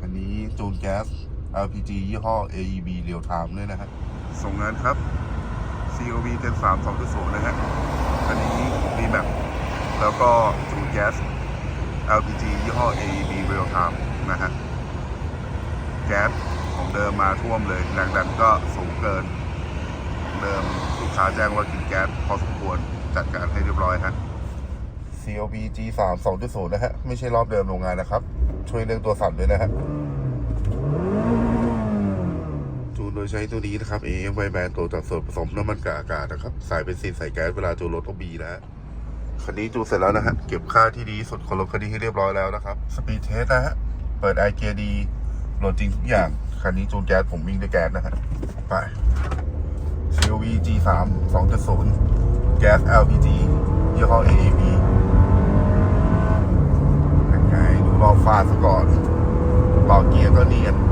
คันนี้จูนแก๊ส LPG ยี่ห้อ AEB Real Time ด้วยนะฮะ ส่งงานครับ COV เต็3 2.0 นะฮะ อันนี้มีแบบแล้วก็จูนแก๊ส LPG ยี่ห้อ AEB Real Time นะฮะ แก๊สของเดิมมาท่วมเลยแรงดันก็สูงเกิน เดิมลูกค้าแจ้งว่ากินแก๊สพอสมควรจัดการให้เรียบร้อยฮะ COB G3 2.0 นะฮะ ไม่ใช่รอบเดิมโรงงานนะครับ ช่วยเรื่องตัวสั่นด้วยนะฮะจูนโดยใช้ตัวนี้นะครับ AM ไวแบนตัวจัดส่วนผสมน้ำมันกับอากาศนะครับใส่เป็นซีนใส่แก๊สเวลาจูนรถ OB นะฮะคันนี้จูนเสร็จแล้วนะฮะ เก็บค่าที่ดีสุดของรถคันนี้ให้เรียบร้อยแล้วนะครับสปีดเทสนะฮะ เปิดไอเกียดีโหลดจริงทุกอย่าง คันนี้จูนแก๊สผมวิ่งด้วยแก๊สนะฮะ ไป COV G3 2.0 แก๊ส LPG ยี่ห้อ AAB ยังไงดูรอบฟ้าซะก่อนรอบเกียร์ก็เนียน